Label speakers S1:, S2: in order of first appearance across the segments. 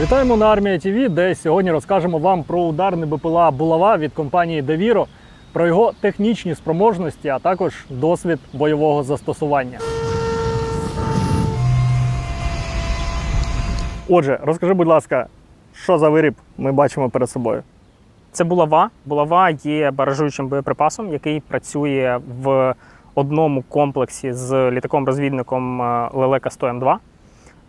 S1: Вітаємо на армія ТВ, де сьогодні розкажемо вам про ударний БПЛА Булава від компанії Deviro, про його технічні спроможності, а також досвід бойового застосування. Отже, розкажи, будь ласка, що за виріб ми бачимо перед собою?
S2: Це булава. Булава є баражуючим боєприпасом, який працює в одному комплексі з літаком-розвідником е, Лелека 100 М2,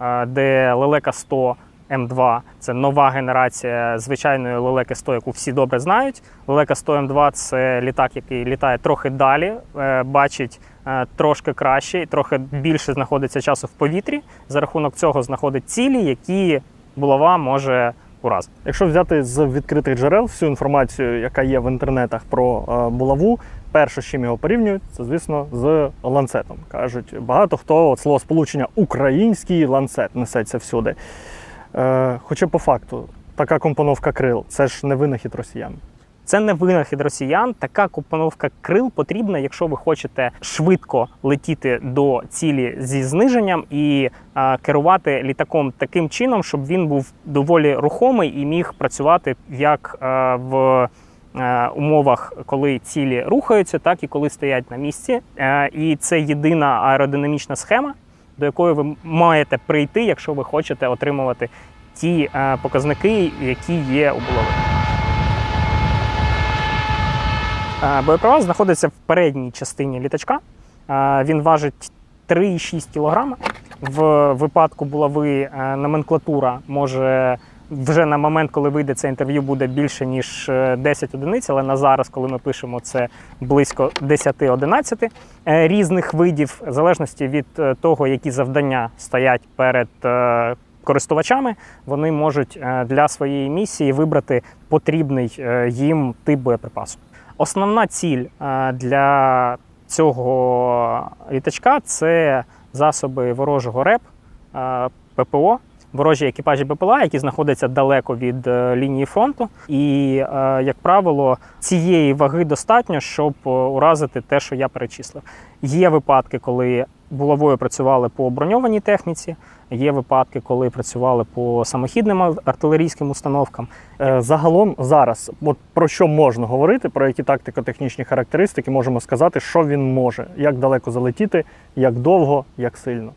S2: е, де Лелека 100 М2 це нова генерація звичайної Лелеки 100, яку всі добре знають. Лелека 100 М2 це літак, який літає трохи далі, е, бачить е, трошки краще і трохи більше знаходиться часу в повітрі. За рахунок цього знаходить цілі, які булава може уразити.
S1: Якщо взяти з відкритих джерел всю інформацію, яка є в інтернетах про е, булаву, перше, з чим його порівнюють, це звісно з ланцетом. кажуть, багато хто от слово сполучення український ланцет несеться всюди. Е, хоча по факту така компоновка крил це ж не винахід росіян.
S2: Це не винахід росіян. Така компоновка крил потрібна, якщо ви хочете швидко летіти до цілі зі зниженням і а, керувати літаком таким чином, щоб він був доволі рухомий і міг працювати як а, в е, умовах, коли цілі рухаються, так і коли стоять на місці. Е, І це єдина аеродинамічна схема, до якої ви маєте прийти, якщо ви хочете отримувати ті е, показники, які є у булави. Е, Боєприпас знаходиться в передній частині літачка. Е, Він важить 3,6 кг. В випадку булави номенклатура може вже на момент, коли вийде це інтерв'ю, буде більше ніж е, 10 одиниць, але на зараз, коли ми пишемо, це близько 10-11 е, різних видів, в залежності від е, того, які завдання стоять перед е, користувачами, вони можуть е, для своєї місії вибрати потрібний е, їм тип боєприпасу. Основна ціль е, для цього літачка це засоби ворожого РЕП, е, ППО, ворожі екіпажі БПЛА, які знаходяться далеко від е, лінії фронту. І, е, як правило, цієї ваги достатньо, щоб е, уразити те, що я перечислив. Є випадки, коли булавою працювали по броньованій техніці, є випадки, коли працювали по самохідним ар- артилерійським установкам.
S1: Загалом зараз, от про що можна говорити, про які тактико-технічні характеристики можемо сказати, що він може, як далеко залетіти, як довго, як сильно.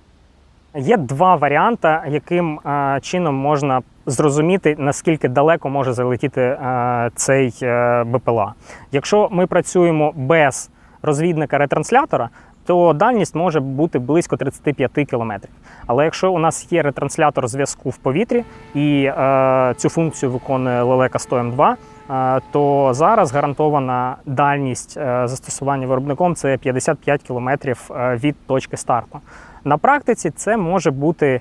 S2: Є два варіанти, яким е, чином можна зрозуміти, наскільки далеко може залетіти е, цей е, БПЛА. Якщо ми працюємо без розвідника-ретранслятора, то дальність може бути близько 35 кілометрів. Але якщо у нас є ретранслятор зв'язку в повітрі і е, цю функцію виконує Лелека 100 М2, е, то зараз гарантована дальність застосування виробником це 55 кілометрів від точки старту. На практиці це може бути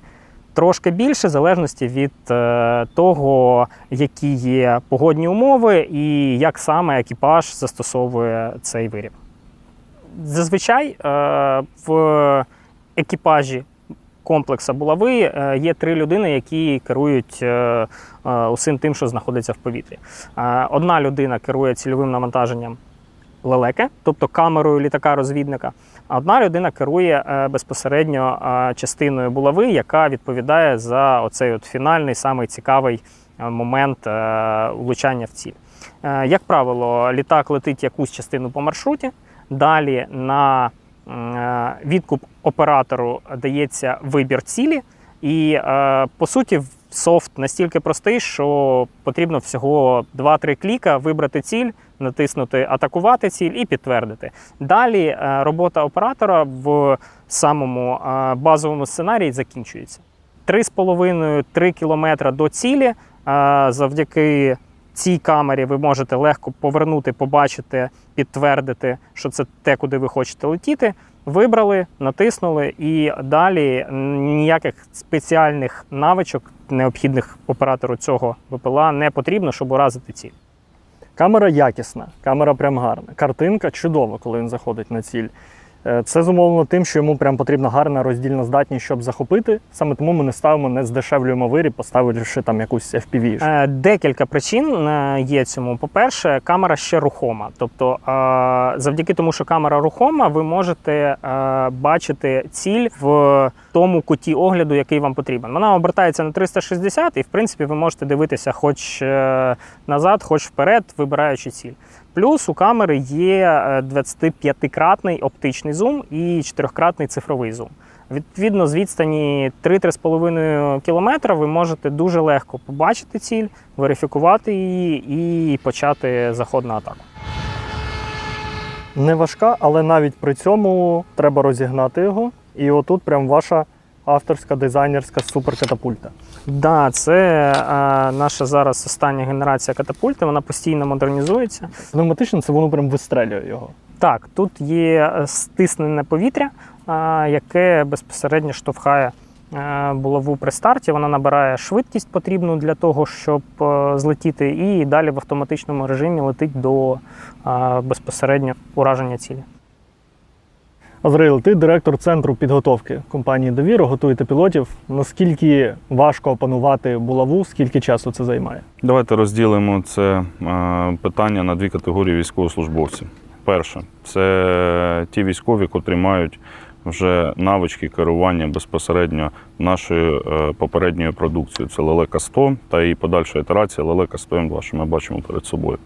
S2: трошки більше, в залежності від е, того, які є погодні умови і як саме екіпаж застосовує цей виріб. Зазвичай е, в екіпажі комплекса булави е, є три людини, які керують усім тим, що знаходиться в повітрі. Одна людина керує цільовим навантаженням лелеки, тобто камерою літака-розвідника. А одна людина керує е, безпосередньо е, частиною булави, яка відповідає за оцей от фінальний, самий цікавий е, момент влучання в ціль. Як правило, літак летить якусь частину по маршруті. Далі на відкуп оператору дається вибір цілі, і по суті софт настільки простий, що потрібно всього 2-3 кліка вибрати ціль, натиснути атакувати ціль і підтвердити. Далі е, робота оператора в самому е, базовому сценарії закінчується. 3,5-3 кілометра до цілі е, завдяки цій камері ви можете легко повернути, побачити, підтвердити, що це те, куди ви хочете летіти. Вибрали, натиснули, і далі ніяких спеціальних навичок, необхідних оператору цього ВПЛА, не потрібно, щоб уразити ціль.
S1: Камера якісна, камера прям гарна. Картинка чудова, коли він заходить на ціль. Е, Це зумовлено тим, що йому прям потрібна гарна роздільна здатність, щоб захопити. Саме тому ми не ставимо, не здешевлюємо виріб, поставивши там якусь FPV.
S2: Е, Декілька причин е, є цьому. По-перше, камера ще рухома. Тобто, завдяки тому, що камера рухома, ви можете бачити ціль в тому куті огляду, який вам потрібен. Вона обертається на 360, і в принципі ви можете дивитися хоч назад, хоч вперед, вибираючи ціль. Плюс у камери є е, 25-кратний оптичний зум і 4-кратний цифровий зум. Відповідно, з відстані 3-3,5 км ви можете дуже легко побачити ціль, верифікувати її і почати заход на атаку.
S1: Не важка, але навіть при цьому треба розігнати його. І отут прям ваша авторська дизайнерська суперкатапульта.
S2: Да, це е, наша зараз остання генерація катапульти, вона постійно модернізується.
S1: Пневматично це воно прям вистрелює його.
S2: Так, тут є е, стиснене повітря, е, яке безпосередньо штовхає е, булаву при старті. Вона набирає швидкість потрібну для того, щоб е, злетіти, і далі в автоматичному режимі летить до е, безпосередньо ураження цілі.
S1: Азраїл, ти директор центру підготовки компанії Довіра, готуєте пілотів. Наскільки важко опанувати булаву, скільки часу це займає?
S3: Давайте розділимо це е, питання на дві категорії військовослужбовців. Перше, це ті військові, котрі мають вже навички керування безпосередньо нашою е, попередньою продукцією. Це Лелека 100 та її подальша ітерація Лелека 100 М2, що ми бачимо перед собою.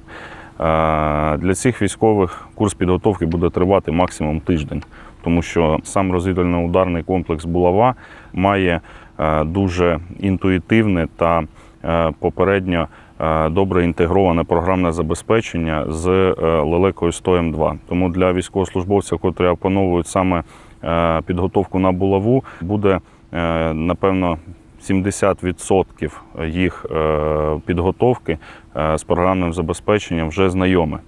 S3: Е, Для цих військових курс підготовки буде тривати максимум тиждень, тому що сам розвідувально-ударний комплекс булава має е, дуже інтуїтивне та е, попередньо е, добре інтегроване програмне забезпечення з лелекою 100 М2. Тому для військовослужбовців, котрі опановують саме підготовку на булаву, буде напевно 70% їх підготовки з програмним забезпеченням вже знайоме.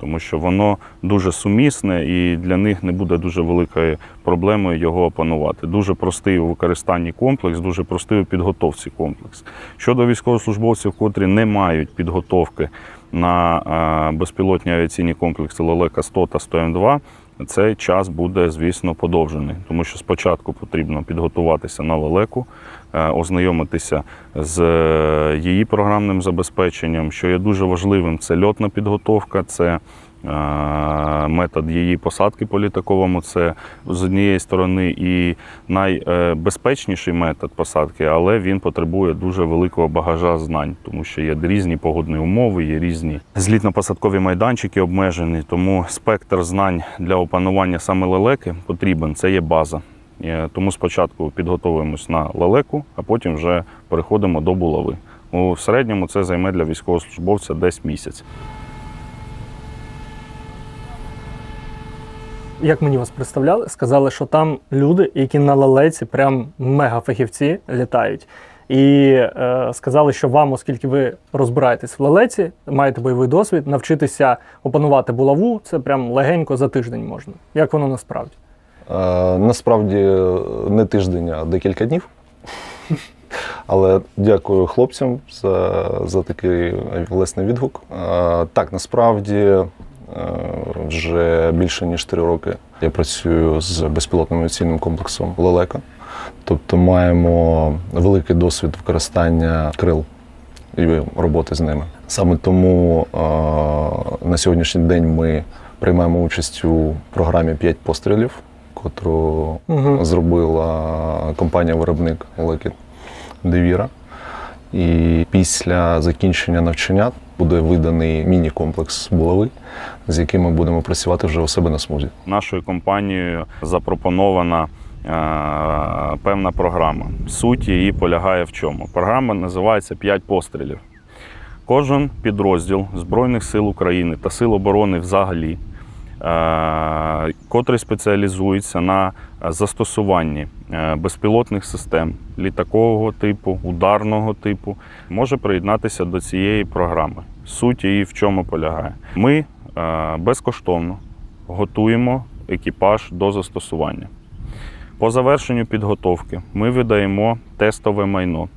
S3: Тому що воно дуже сумісне і для них не буде дуже великою проблемою його опанувати. Дуже простий у використанні комплекс, дуже простий у підготовці комплекс. Щодо військовослужбовців, котрі не мають підготовки на е, безпілотні авіаційні комплекси Лелека 100 та 100 М2, цей час буде, звісно, подовжений, тому що спочатку потрібно підготуватися на лелеку, е, ознайомитися з е, її програмним забезпеченням. Що є дуже важливим, це льотна підготовка, це метод її посадки по літаковому. Це з однієї сторони і найбезпечніший метод посадки, але він потребує дуже великого багажа знань, тому що є різні погодні умови, є різні злітно-посадкові майданчики обмежені. Тому спектр знань для опанування саме лелеки потрібен. Це є база. Е, Тому спочатку підготовуємось на лелеку, а потім вже переходимо до булави. У середньому це займе для військовослужбовця десь місяць.
S1: Як мені вас представляли, сказали, що там люди, які на лалеці прям мега фахівці літають. І е, сказали, що вам, оскільки ви розбираєтесь в лалеці, маєте бойовий досвід, навчитися опанувати булаву, це прям легенько за тиждень можна. Як воно насправді?
S4: Е, Насправді не тиждень, а декілька днів. Але дякую хлопцям за, за такий власний відгук. Е, Так, насправді е, вже більше ніж три роки я працюю з безпілотним авіаційним комплексом Лелека. Тобто маємо великий досвід використання крил і роботи з ними. Саме тому е, на сьогоднішній день ми приймаємо участь у програмі «5 пострілів, котру
S1: Угу.
S4: зробила компанія-виробник Лекіт Девіра. І після закінчення навчання буде виданий міні-комплекс булави, з яким ми будемо працювати вже у себе на смузі.
S3: Нашою компанією запропонована е, певна програма. Суть її полягає в чому? Програма називається «5 пострілів. Кожен підрозділ Збройних сил України та Сил оборони взагалі, котрий спеціалізується на застосуванні е, безпілотних систем літакового типу, ударного типу, може приєднатися до цієї програми. Суть її в чому полягає? Ми е, безкоштовно готуємо екіпаж до застосування. По завершенню підготовки ми видаємо тестове майно,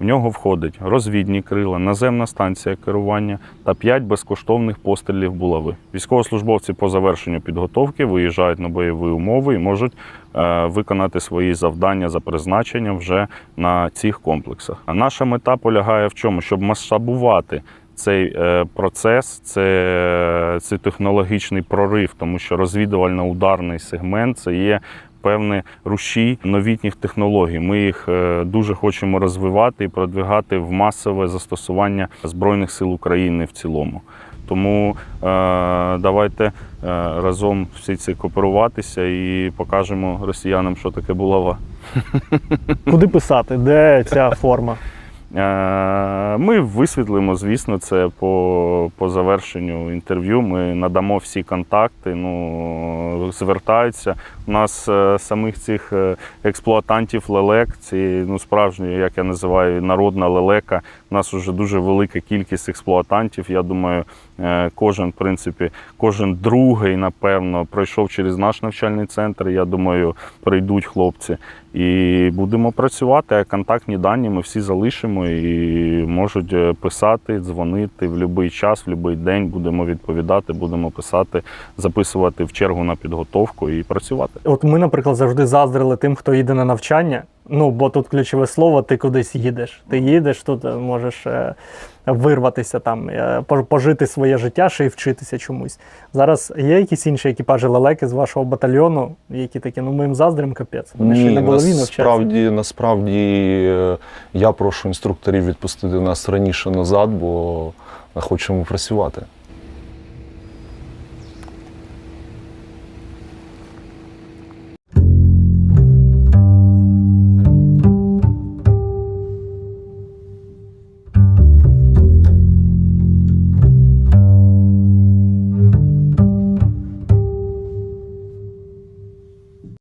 S3: В нього входить розвідні крила, наземна станція керування та 5 безкоштовних пострілів булави. Військовослужбовці по завершенню підготовки виїжджають на бойові умови і можуть е, виконати свої завдання за призначенням вже на цих комплексах. А наша мета полягає в чому? Щоб масштабувати цей е, процес, це, це технологічний прорив, тому що розвідувально-ударний сегмент це є. Певний рушій новітніх технологій. Ми їх е, дуже хочемо розвивати і продвигати в масове застосування Збройних сил України в цілому. Тому е, давайте е, разом всі ці кооперуватися і покажемо росіянам, що таке булава.
S1: Куди писати? Де ця форма?
S3: Е, Ми висвітлимо, звісно, це по, по завершенню інтерв'ю. Ми надамо всі контакти. Ну, звертаються. У нас е, самих цих е, експлуатантів лелек, ці ну, справжні, як я називаю, народна лелека. У нас вже дуже велика кількість експлуатантів. Я думаю, кожен, в принципі, кожен другий, напевно, пройшов через наш навчальний центр. Я думаю, прийдуть хлопці. І будемо працювати. А контактні дані ми всі залишимо і можуть е, писати, дзвонити в будь-який час, в будь-який день. Будемо відповідати, будемо писати, записувати в чергу на підготовку і працювати.
S1: От ми, наприклад, завжди заздрили тим, хто їде на навчання. Ну, бо тут ключове слово, ти кудись їдеш. Ти їдеш, тут е, можеш е, вирватися там, е, пожити своє життя, ще й вчитися чомусь. Зараз є якісь інші екіпажі лелеки з вашого батальйону, які такі, ну ми їм заздрим капець. Вони ще
S4: Ні,
S1: на голові
S4: насправді, насправді я прошу інструкторів відпустити нас раніше назад, бо хочемо працювати.